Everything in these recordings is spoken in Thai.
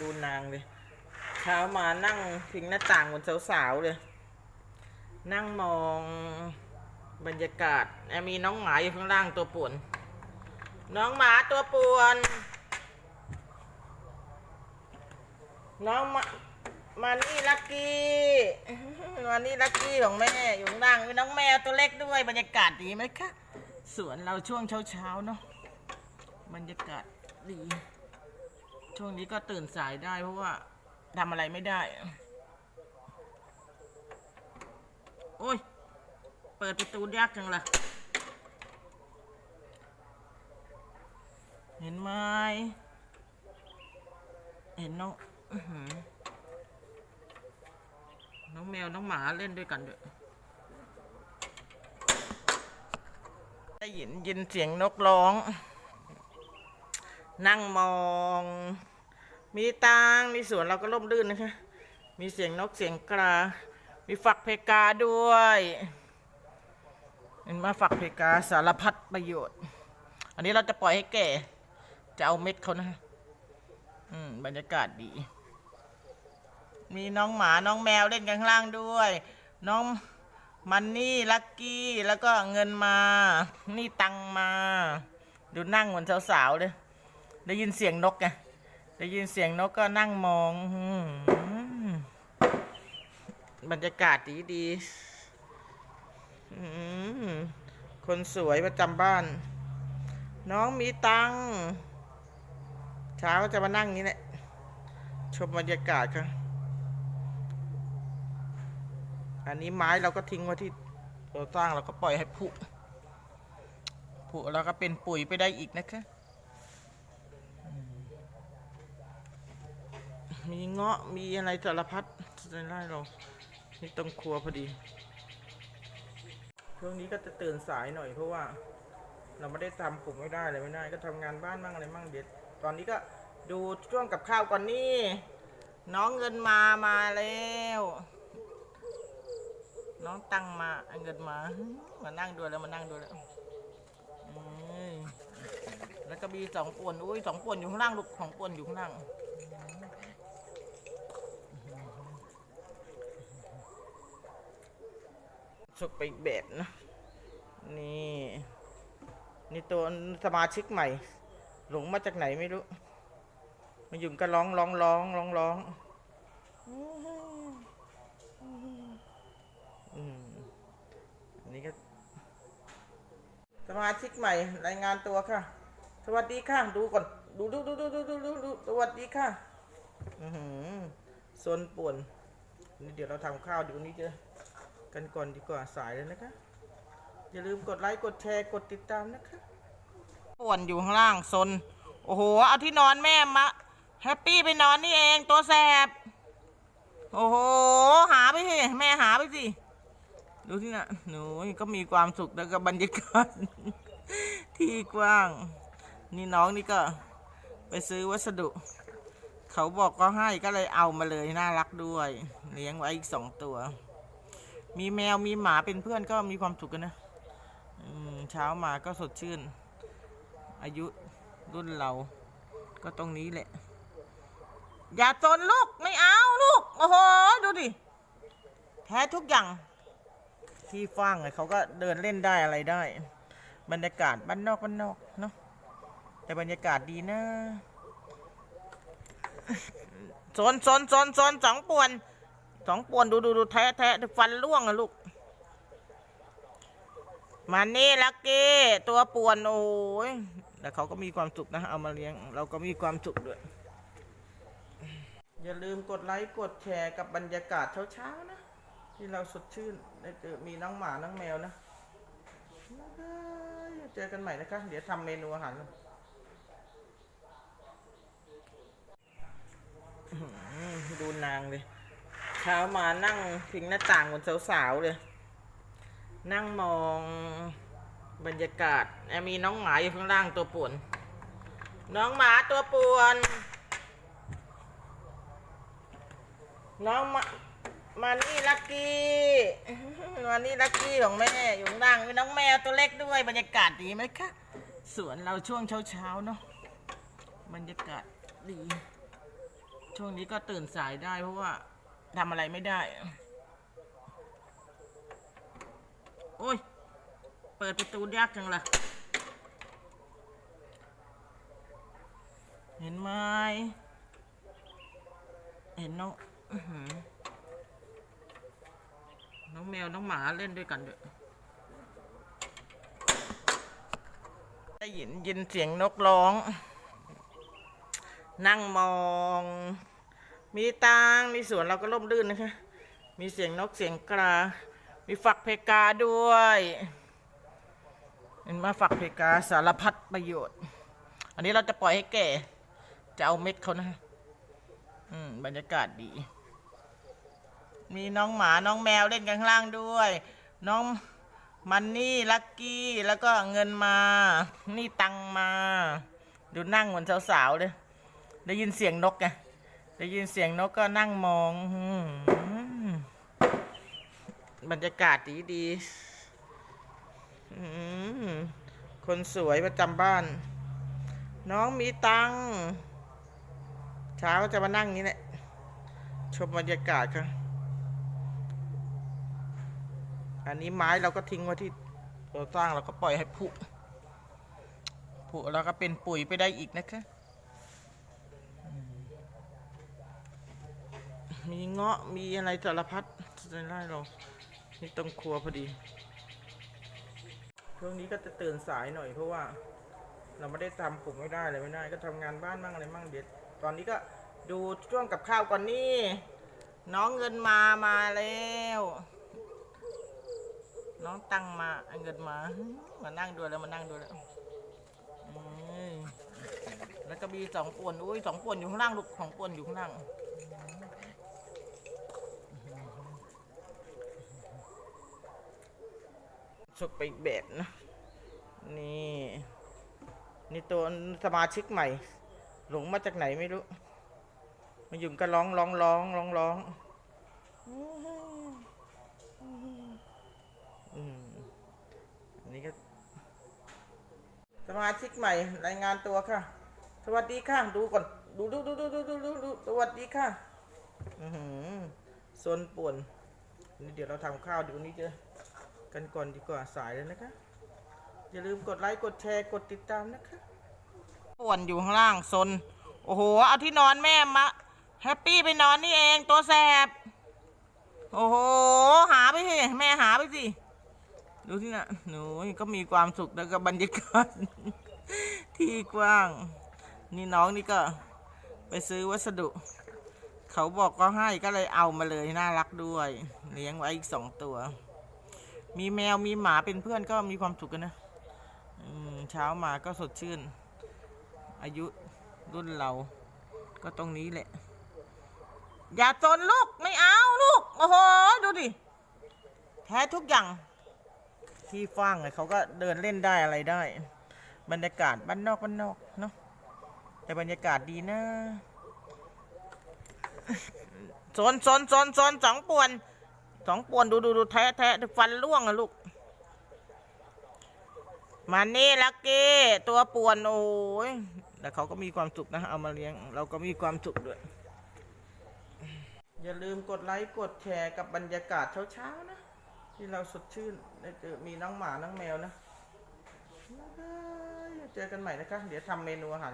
ดูนางเลย เช้ามานั่งพิงหน้าต่างเหมือนสาวๆเลย นั่งมองบรรยากาศแอมีน้องหมาอยู่ข้างล่างตัวป่วน น้องหมาตัวป่วน น้องมามานี่ลักกี้มานี่ลักกี้ของแม่อยู่ข้างล่างมีน้องแมวตัวเล็กด้วยบรรยากาศดีไหมคะสวนเราช่วงเช้าๆเนาะบรรยากาศดี ช่วงนี้ก็ตื่นสายได้เพราะว่าทำอะไรไม่ได้ โอ้ย เปิดประตูยากจังล่ะ เห็นไหม เห็นน้องน้องแมว น้องหมาเล่นด้วยกันด้วย ได้ยินยินเสียงนกร้อง นั่งมอง มีตางมีสวนเราก็ร่มรื่นนะคะ มีเสียงนกเสียงกลามีฝักเพกาด้วยเห็นมาฝักเพกาสารพัดประโยชน์ อันนี้เราจะปล่อยให้แก่ จะเอาเม็ดเขานะอืมบรรยากาศดี มีน้องหมาน้องแมวเล่นกันข้างล่างด้วย น้องมันนี่ลักกี้แล้วก็เงินมา นี่ตังมา ดูนั่งเหมือนสาวๆเลย ได้ยินเสียงนกไงได้ยินเสียงนกก็นั่งมองอืมบรรยากาศดีดีอืมคนสวยประจำบ้าน น้องมีตังเช้าจะมานั่งนี้แหละชมบรรยากาศค่ะอันนี้ไม้เราก็ทิ้งไว้ที่เราสร้างเราก็ปล่อยให้ผุผุแล้วก็เป็นปุ๋ยไปได้อีกนะคะ มีเงาะมีอะไรสารพัดในไร่เรานี่ตรงครัวพอดี ช่วงนี้ก็จะตื่นสายหน่อยเพราะว่า เราไม่ได้ทำกลุ่มไม่ได้เลยไม่ได้ ก็ทำงานบ้านบ้างอะไรบ้างเด็ดตอนนี้ก็ดูช่วงกับข้าวก่อนนี่ น้องเงินมามาแล้ว น้องตังมาเงินมามานั่งดูแล้วมานั่งดูแล้วแล้วก็มีสองป่วนอุ้ยสองป่วนอยู่ข้างล่างลูกของป่วนอยู่ข้างล่าง สุกไปอีกแบบนะนี่นี่ตัวสมาชิกใหม่ หลงมาจากไหนไม่รู้มาอยู่ก็ร้องร้องร้องร้องร้องอันนี้ก็ สมาชิกใหม่ รายงานตัวค่ะ สวัสดีค่ะ ดูก่อน ดูดูดูดูดูดูดูดูสวัสดีค่ะอือหือโซนป่วน นี่เดี๋ยวเราทำข้าวเดี๋ยวนี้เจอ กันก่อนดีกว่าสายเลยนะคะ อย่าลืมกดไลค์กดแชร์กดติดตามนะคะป่วนอยู่ข้างล่างซนโอ้โห เอาที่นอนแม่มา แฮปปี้ไปนอนนี่เองตัวแสบ โอ้โห หาไปสิแม่หาไปสิ ดูที่น่ะหนูก็มีความสุขแล้วก็บรรยากาศที่กว้าง นี่น้องนี่ก็ไปซื้อวัสดุ เขาบอกก็ให้ก็เลยเอามาเลยน่ารักด้วย เลี้ยงไว้อีกสองตัว มีแมวมีหมาเป็นเพื่อนก็มีความสุขกันนะเช้ามาก็สดชื่น อายุรุ่นเราก็ตรงนี้แหละ อย่าจนลูกไม่เอาลูก โอ้โห ดูดิ แพ้ทุกอย่าง ที่ฟ้างเขาก็เดินเล่นได้อะไรได้ บรรยากาศบ้านนอกบ้านนอกเนาะแต่บรรยากาศดีนะโซนโซนโซนโซนสองป่วน สองป่วนดูดูดูแทะแทะฟันร่วงอะลูก มานี่ลักกี้ตัวป่วนโอ้ยแต่เขาก็มีความสุขนะ เอามาเลี้ยง เราก็มีความสุขด้วย อย่าลืมกดไลค์กดแชร์กับบรรยากาศเช้าๆนะ ที่เราสดชื่นได้เจอมีน้องหมาน้องแมวนะเจอกันใหม่นะคะ เดี๋ยวทำเมนูอาหารกันดูนางเลย ช้ามานั่งพิงหน้าต่างเหมือนสาวๆเลย นั่งมองบรรยากาศแอมีน้องหมาอยู่ข้างล่างตัวป่วน น้องหมาตัวป่วน น้องมามานี่ลักกี้มานี่ลักกี้ของแม่อยู่ข้างล่างมีน้องแมวตัวเล็กด้วยบรรยากาศดีไหมคะสวนเราช่วงเช้าๆเนาะบรรยากาศดี ช่วงนี้ก็ตื่นสายได้เพราะว่า ทำอะไรไม่ได้ โอ้ย เปิดประตูยากจังล่ะ เห็นไหมเห็นน้องน้องแมว น้องหมาเล่นด้วยกันด้วยได้ยินยินเสียงนกร้อง นั่งมอง มีตางมีสวนเราก็ร่มรื่นนะคะ มีเสียงนกเสียงกลามีฝักเพกาด้วยเห็นมาฝักเพกาสารพัดประโยชน์ อันนี้เราจะปล่อยให้แก่ จะเอาเม็ดเขานะอืมบรรยากาศดี มีน้องหมาน้องแมวเล่นกันข้างล่างด้วย น้องมันนี่ลักกี้แล้วก็เงินมา นี่ตังมา ดูนั่งเหมือนสาวๆเลย ได้ยินเสียงนกไง ได้ยินเสียงนกก็นั่งมองอืมบรรยากาศดีดีอืมคนสวยประจำบ้าน น้องมีตังเช้าก็จะมานั่งนี้แหละชมบรรยากาศค่ะ อันนี้ไม้เราก็ทิ้งไว้ที่เราสร้างเราก็ปล่อยให้ผุผุแล้วก็เป็นปุ๋ยไปได้อีกนะคะ มีเงาะมีอะไรสารพัดในไร่เรานี่ตรงครัวพอดีช่วงนี้ก็จะตื่นสายหน่อยเพราะว่า เราไม่ได้ทำผมไม่ได้เลยไม่ได้ ก็ทำงานบ้านบ้างอะไรบ้างเดี๋ยวตอนนี้ก็ดูช่วงกับข้าวก่อนนี่น้องเงินมามาแล้ว น้องตังมาเงินมามานั่งดูแล้วมานั่งดูแล้วแล้วก็มีสองป่วนอุ้ยสองป่วนอยู่ข้างล่างลูกสองป่วนอยู่ข้างล่าง สุกไปกแบบนะนี่นี่ตัวสมาชิกใหม่ หลงมาจากไหนไม่รู้มาอยู่ก็ร้องร้องร้องร้องร้องอืมอันนี้ก็ สมาชิกใหม่ รายงานตัวค่ะ สวัสดีค่ะ ดูก่อน ดูดูดูดูดูดูดูดูสวัสดีค่ะอือหือโซนป่วนนี่เดี๋ยวเราทำข้าวเดี๋ยวนี้เจอ กันก่อนดีกว่าสายแล้วนะคะ อย่าลืมกดไลค์กดแชร์กดติดตามนะคะป่วนอยู่ข้างล่างซนโอ้โหเอาที่นอนแม่มาแฮปปี้ไปนอนนี่เองตัวแสบ โอ้โห หาไปสิแม่หาไปสิ ดูที่น่ะหนูก็มีความสุขแล้วก็บรรยากาศที่กว้าง นี่น้องนี่ก็ไปซื้อวัสดุ เขาบอกก็ให้ก็เลยเอามาเลยน่ารักด้วย เลี้ยงไว้อีกสองตัว มีแมวมีหมาเป็นเพื่อนก็มีความสุขกันนะเช้ามาก็สดชื่น อายุรุ่นเรา ก็ตรงนี้แหละ อย่าจนลูกไม่เอาลูก โอ้โห ดูดิแพ้ทุกอย่าง ที่ฟ้างเลยเขาก็เดินเล่นได้อะไรได้ บรรยากาศบ้านนอกบ้านนอกเนาะแต่บรรยากาศดีนะโซนโซนโซนโซนสองป่วน สองป่วนดูดูดูแทะแทะฟันร่วงอะลูก มานี่ลักกี้ตัวป่วนโอ้ยแต่เขาก็มีความสุขนะ เอามาเลี้ยง เราก็มีความสุขด้วย อย่าลืมกดไลค์กดแชร์กับบรรยากาศเช้าๆนะ ที่เราสดชื่นได้เจอมีน้องหมาน้องแมวนะเจอกันใหม่นะคะ เดี๋ยวทำเมนูอาหาร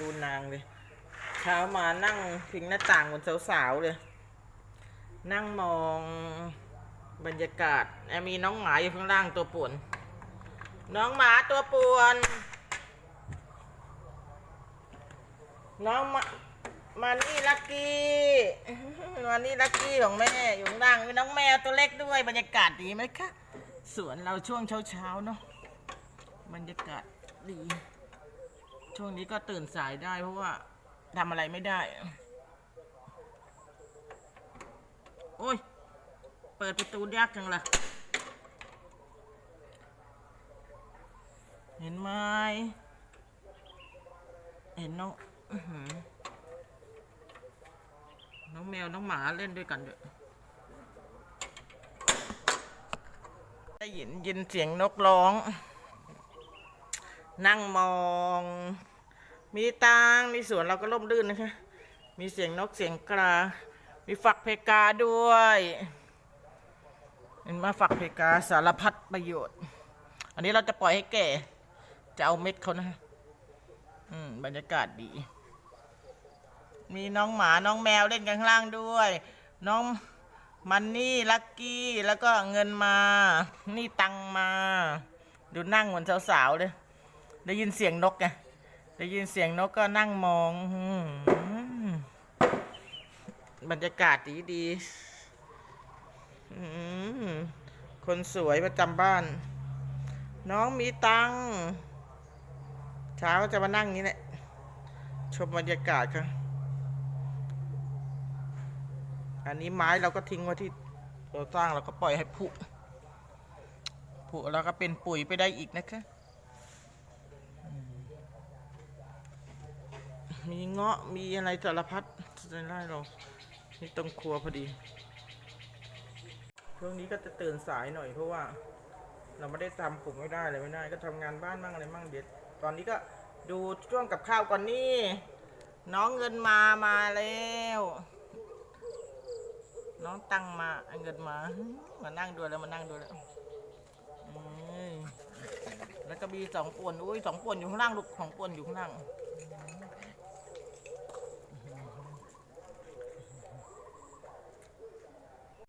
ดูนางเลย ช้ามานั่งพิงหน้าต่างเหมือนสาวๆเลย นั่งมองบรรยากาศแอมีน้องหมาอยู่ข้างล่างตัวป่วน น้องหมาตัวป่วน น้องมามานี่ลักกี้มานี่ลักกี้ของแม่อยู่ข้างล่างมีน้องแมวตัวเล็กด้วยบรรยากาศดีไหมคะสวนเราช่วงเช้าๆเนาะบรรยากาศดี ช่วงนี้ก็ตื่นสายได้เพราะว่า ทำอะไรไม่ได้ โอ้ย เปิดประตูยากจังล่ะ เห็นไหมเห็นน้องน้องแมว น้องหมาเล่นด้วยกันด้วยได้ยินยินเสียงนกร้อง นั่งมอง มีตังมีสวนเราก็ร่มรื่นนะคะ มีเสียงนกเสียงกา มีฝักเพกาด้วยเห็นมาฝักเพกาสารพัดประโยชน์ อันนี้เราจะปล่อยให้แก่ จะเอาเม็ดเขานะอืมบรรยากาศดี มีน้องหมาน้องแมวเล่นกันข้างล่างด้วย น้องมันนี่ลักกี้ แล้วก็เงินมา นี่ตังมา ดูนั่งเหมือนสาวๆเลย ได้ยินเสียงนกไง ได้ยินเสียงนกก็นั่งมองอืมบรรยากาศดีดีอืมคนสวยประจำบ้าน น้องมีตังเช้าก็จะมานั่งนี้แหละชมบรรยากาศครับอันนี้ไม้เราก็ทิ้งไว้ที่เราสร้างเราก็ปล่อยให้ผุผุแล้วก็เป็นปุ๋ยไปได้อีกนะคะ มีเงาะมีอะไรสารพัดในไร่เรานี่ตรงครัวพอดีช่วงนี้ก็จะตื่นสายหน่อยเพราะว่า เราไม่ได้ทำผมไม่ได้เลยไม่ได้ ก็ทำงานบ้านบ้างอะไรบ้างเดี๋ยวตอนนี้ก็ดูช่วงกับข้าวก่อนนี่น้องเงินมามาแล้ว น้องตังมาเงินมามานั่งดูแล้วมานั่งดูแล้วแล้วก็มีสองป่วนอุ้ยสองป่วนอยู่ข้างล่างลูกสองป่วนอยู่ข้างล่าง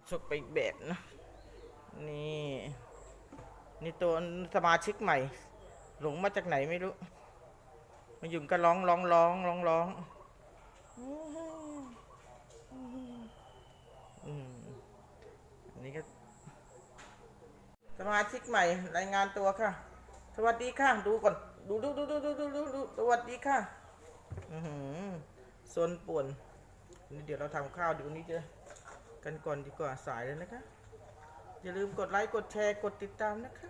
สุกไปกแบบนะนี่นี่ตัวสมาชิกใหม่ หลงมาจากไหนไม่รู้มาอยู่ก็ร้องร้องร้องร้องร้องอืมอันนี้ก็ สมาชิกใหม่ รายงานตัวค่ะ สวัสดีค่ะ ดูก่อน ดูดูดูดูดูดูดูดูสวัสดีค่ะ อือหือโซนป่วน นี่เดี๋ยวเราทำข้าวเดี๋ยวนี้เจอ กันก่อนดีกว่าสายเลยนะคะ อย่าลืมกดไลค์กดแชร์กดติดตามนะคะ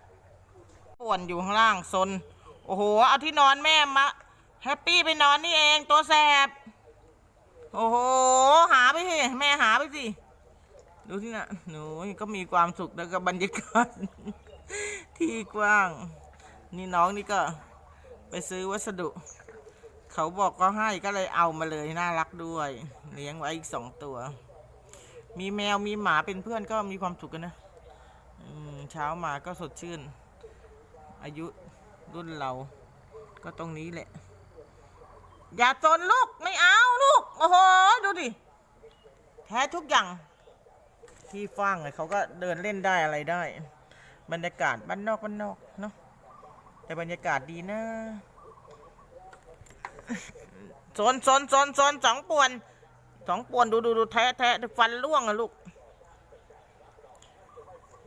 ป่วนอยู่ข้างล่างซนโอ้โห เอาที่นอนแม่มาแฮปปี้ไปนอนนี่เองตัวแสบ โอ้โห หาไปสิแม่หาไปสิ ดูที่น่ะหนูก็มีความสุขแล้วก็บรรยากาศที่กว้าง นี่น้องนี่ก็ไปซื้อวัสดุ เขาบอกก็ให้ก็เลยเอามาเลยน่ารักด้วย เลี้ยงไว้อีกสองตัว มีแมวมีหมาเป็นเพื่อนก็มีความสุขกันนะเช้ามาก็สดชื่น อายุรุ่นเรา ก็ตรงนี้แหละ อย่าจนลูกไม่เอาลูก โอ้โห ดูดิ แท้ทุกอย่าง ที่ฟ้างเลยเขาก็เดินเล่นได้อะไรได้ บรรยากาศบ้านนอกบ้านนอกเนาะแต่บรรยากาศดีนะโซนโซนโซนโซนสองป่วน สองป่วนดูดูดูแทะแทะฟันร่วงอะลูก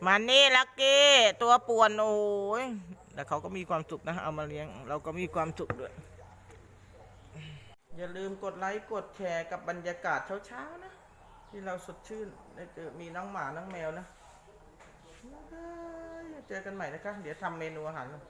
มานี่ลักกี้ตัวป่วนโอ้ยแต่เขาก็มีความสุขนะ เอามาเลี้ยง เราก็มีความสุขด้วย อย่าลืมกดไลค์กดแชร์กับบรรยากาศเช้าๆนะ ที่เราสดชื่นได้เจอมีน้องหมาน้องแมวนะเจอกันใหม่นะคะ เดี๋ยวทำเมนูอาหารกัน